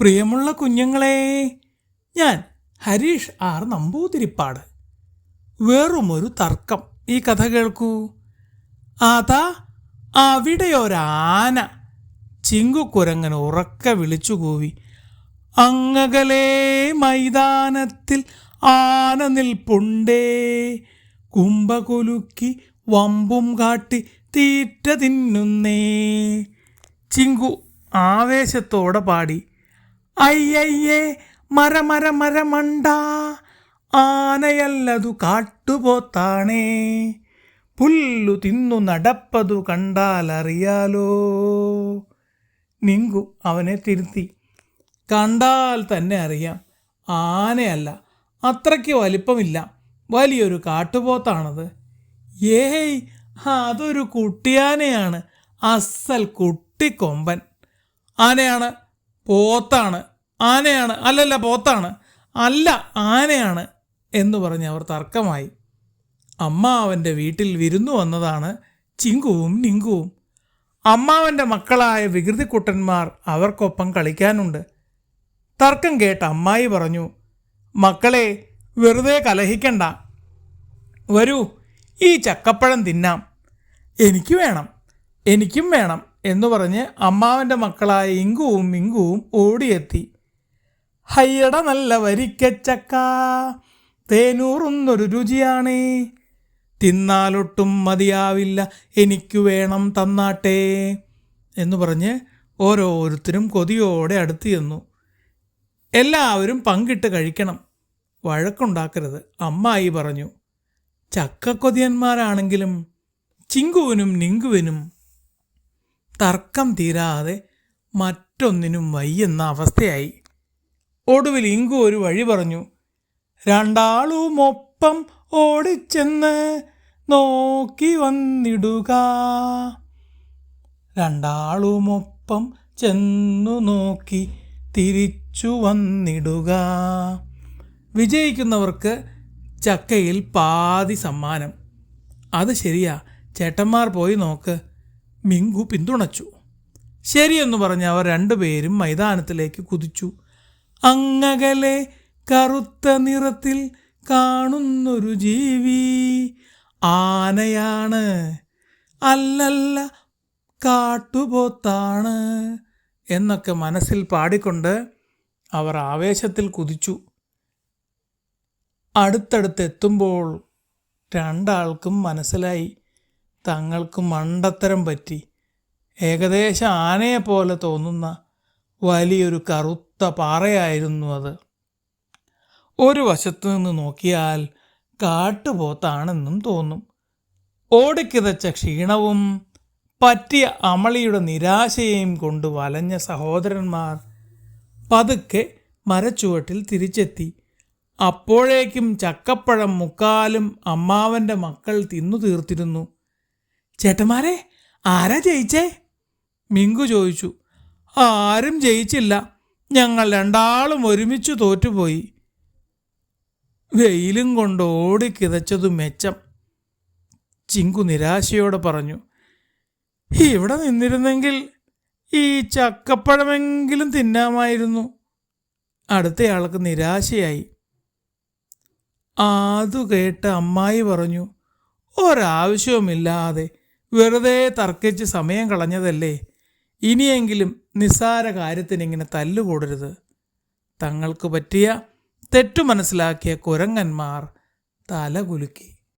പ്രിയമുള്ള കുഞ്ഞുങ്ങളെ ഞാൻ ഹരീഷ് ആർ നമ്പൂതിരിപ്പാട്. വെറുമൊരു തർക്കം. ഈ കഥ കേൾക്കൂ. അതാ അവിടെയൊരാന ചിങ്കുക്കുരങ്ങൻ ഉറക്കെ വിളിച്ചു കൂവി. അങ്ങകലേ മൈതാനത്തിൽ ആന നിൽപ്പുണ്ടേ. കുംഭകുലുക്കി വമ്പും കാട്ടി തീറ്റ തിന്നുന്നേ ചിങ്കു ആവേശത്തോടെ പാടി. അയ്യയ്യേ മര മര മര മണ്ട ആനയല്ലതു കാട്ടുപോത്താണേ. പുല്ലു തിന്നു നടപ്പതു കണ്ടാലറിയാലോ. നിങ്കു അവനെ തിരുത്തി. കണ്ടാൽ തന്നെ അറിയാം ആനയല്ല അത്രയ്ക്ക് വലിപ്പമില്ല. വലിയൊരു കാട്ടുപോത്താണത്. ഏയ് അതൊരു കുട്ടിയാനയാണ്. അസൽ കുട്ടിക്കൊമ്പൻ. ആനയാണ് പോത്താണ്. ആനയാണ്. അല്ലല്ല പോത്താണ്. അല്ല ആനയാണ് എന്ന് പറഞ്ഞ് അവർ തർക്കമായി. അമ്മാവന്റെ വീട്ടിൽ വിരുന്നു വന്നതാണ് ചിങ്കുവും നിങ്കുവും. അമ്മാവന്റെ മക്കളായ വികൃതിക്കുട്ടന്മാർ അവർക്കൊപ്പം കളിക്കാനുണ്ട്. തർക്കം കേട്ട് അമ്മായി പറഞ്ഞു മക്കളെ വെറുതെ കലഹിക്കണ്ട. വരൂ ഈ ചക്കപ്പഴം തിന്നാം. എനിക്ക് വേണം എനിക്കും വേണം എന്ന് പറഞ്ഞ് അമ്മാവന്റെ മക്കളായ ഇങ്കുവും മിങ്കുവും ഓടിയെത്തി. ഹയ്യട നല്ല വരിക്കച്ചക്ക. തേനൂറുന്നൊരു രുചിയാണ്. തിന്നാലൊട്ടും മതിയാവില്ല. എനിക്ക് വേണം തന്നാട്ടെ എന്ന് പറഞ്ഞ് ഓരോരുത്തരും കൊതിയോടെ അടുത്ത് ചെന്നു. എല്ലാവരും പങ്കിട്ട് കഴിക്കണം. വഴക്കുണ്ടാക്കരുത്. അമ്മായി പറഞ്ഞു ചക്കക്കൊതിയന്മാരാണെങ്കിലും ചിങ്കുവിനും നിങ്കുവിനും തർക്കം തീരാതെ മറ്റൊന്നിനും വയ്യെന്ന അവസ്ഥയായി. ഒടുവിൽ ഇങ്കു ഒരു വഴി പറഞ്ഞു രണ്ടാളും ഒപ്പം ഓടിച്ചെന്ന് നോക്കി വന്നിടുക. രണ്ടാളുമൊപ്പം ചെന്നു നോക്കി തിരിച്ചു വന്നിടുക. വിജയിക്കുന്നവർക്ക് ചക്കയിൽ പാതി സമ്മാനം. അത് ശരിയാ ചേട്ടന്മാർ പോയി നോക്ക്. മിങ്കു പിന്തുണച്ചു. ശരിയെന്ന് പറഞ്ഞ് അവർ രണ്ടുപേരും മൈതാനത്തിലേക്ക് കുതിച്ചു. അങ്ങകലെ കറുത്ത നിറത്തിൽ കാണുന്നൊരു ജീവി. ആനയാണ്. അല്ലല്ല കാട്ടുപോത്താണ് എന്നൊക്കെ മനസ്സിൽ പാടിക്കൊണ്ട് അവർ ആവേശത്തിൽ കുതിച്ചു. അടുത്തടുത്തെത്തുമ്പോൾ രണ്ടാൾക്കും മനസ്സിലായി. തങ്ങൾക്ക് മണ്ടത്തരം പറ്റി. ഏകദേശം ആനയെ പോലെ തോന്നുന്ന വലിയൊരു കറുത്ത പാറയായിരുന്നു അത്. ഒരു വശത്തു നിന്ന് നോക്കിയാൽ കാട്ടുപോത്താണെന്നും തോന്നും. ഓടിക്കിതച്ച ക്ഷീണവും പറ്റിയ അമളിയുടെ നിരാശയും കൊണ്ട് വലഞ്ഞ സഹോദരന്മാർ പതുക്കെ മരച്ചുവട്ടിൽ തിരിച്ചെത്തി. അപ്പോഴേക്കും ചക്കപ്പഴം മുക്കാലും അമ്മാവന്റെ മക്കൾ തിന്നു തീർത്തിരുന്നു. ചേട്ടന്മാരെ ആരാ ജയിച്ചേ? മിങ്കു ചോദിച്ചു. ആരും ജയിച്ചില്ല. ഞങ്ങൾ രണ്ടാളും ഒരുമിച്ച് തോറ്റുപോയി. വെയിലും കൊണ്ട് ഓടിക്കിതച്ചതു മെച്ചം. ചിങ്കു നിരാശയോടെ പറഞ്ഞു ഇവിടെ നിന്നിരുന്നെങ്കിൽ ഈ ചക്കപ്പഴമെങ്കിലും തിന്നാമായിരുന്നു. അടുത്തയാൾക്ക് നിരാശയായി. അതു കേട്ട് അമ്മായി പറഞ്ഞു ഒരാവശ്യവുമില്ലാതെ വെറുതെ തർക്കിച്ച് സമയം കളഞ്ഞതല്ലേ? ഇനിയെങ്കിലും നിസ്സാര കാര്യത്തിനിങ്ങനെ തല്ലുകൂടരുത്. തങ്ങൾക്ക് പറ്റിയ തെറ്റു മനസ്സിലാക്കിയ കുരങ്ങന്മാർ തല കുലുക്കി